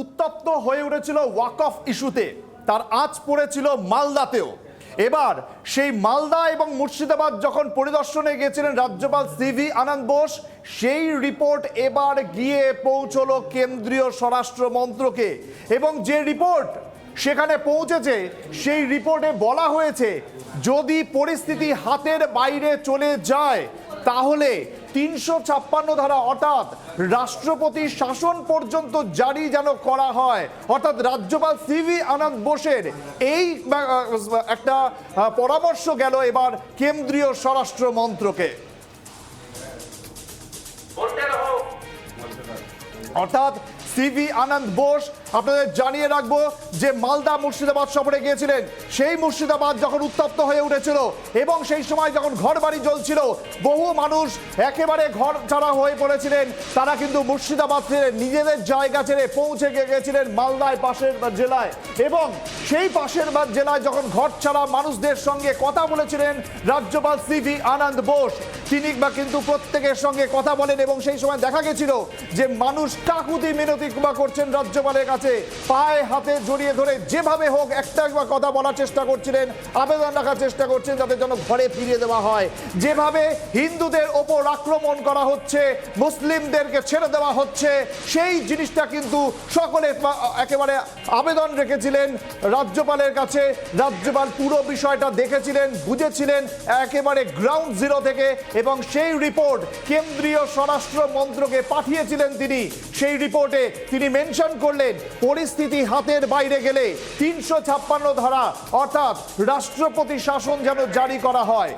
উত্তপ্ত হয়ে উঠেছিল ওয়াক অফ ইস্যুতে। তার আঁচ পড়েছিল মালদাতেও। এবার সেই মালদা এবং মুর্শিদাবাদ যখন পরিদর্শনে গিয়েছিলেন রাজ্যপাল সিভি আনন্দ বোস, সেই রিপোর্ট এবার গিয়ে পৌঁছলো কেন্দ্রীয় স্বরাষ্ট্র মন্ত্রকে এবং যে রিপোর্ট সেখানে পৌঁছেছে, সেই রিপোর্টে বলা হয়েছে, যদি পরিস্থিতি হাতের বাইরে চলে যায়, তাহলে তিনশো ছাপ্পান্ন ধারা, অর্থাৎ রাষ্ট্রপতি শাসন পর্যন্ত জারি যেন করা হয়। অর্থাৎ রাজ্যপাল সিভি আনন্দ বোসের এই একটা পরামর্শ গেল এবার কেন্দ্রীয় স্বরাষ্ট্র মন্ত্রকে। অর্থাৎ সিভি আনন্দ বোস, আপনাদের জানিয়ে রাখব যে মালদা মুর্শিদাবাদ সফরে গিয়েছিলেন। সেই মুর্শিদাবাদ যখন উত্তপ্ত হয়ে উঠেছিল এবং সেই সময় যখন ঘর বাড়ি জ্বলছিল, বহু মানুষ একেবারে ঘর ছাড়া হয়ে পড়েছিলেন। তারা কিন্তু মুর্শিদাবাদ ছেড়ে নিজেদের জায়গা ছেড়ে পৌঁছে গিয়ে গেছিলেন মালদায় পাশের জেলায়। এবং সেই পাশের জেলায় যখন ঘর ছাড়া মানুষদের সঙ্গে কথা বলেছিলেন রাজ্যপাল সিভি আনন্দ বোস, তিনি বা কিন্তু প্রত্যেকের সঙ্গে কথা বলেন এবং সেই সময় দেখা গেছিল যে মানুষ কাকুতি মিনতি করছেন রাজ্যপালের কাছে। পায়ে হাতে জড়িয়ে ধরে যেভাবে হোক একটা একবার কথা বলার চেষ্টা করছিলেন, আবেদন রাখার চেষ্টা করছেন যাতে যেন ঘরে ফিরিয়ে দেওয়া হয়। যেভাবে হিন্দুদের ওপর আক্রমণ করা হচ্ছে, মুসলিমদেরকে ছেড়ে দেওয়া হচ্ছে, সেই জিনিসটা কিন্তু সকলে একেবারে আবেদন রেখেছিলেন রাজ্যপালের কাছে। রাজ্যপাল পুরো বিষয়টা দেখেছিলেন, বুঝেছিলেন, একেবারে গ্রাউন্ড জিরো থেকে এবং সেই রিপোর্ট কেন্দ্রীয় স্বরাষ্ট্র মন্ত্রকে পাঠিয়েছিলেন তিনি। সেই রিপোর্টে তিনি মেনশন করলেন, পরিস্থিতি হাতের বাইরে গেলে তিনশো ছাপ্পান্ন ধারা, অর্থাৎ রাষ্ট্রপতি শাসন যেন জারি করা হয়।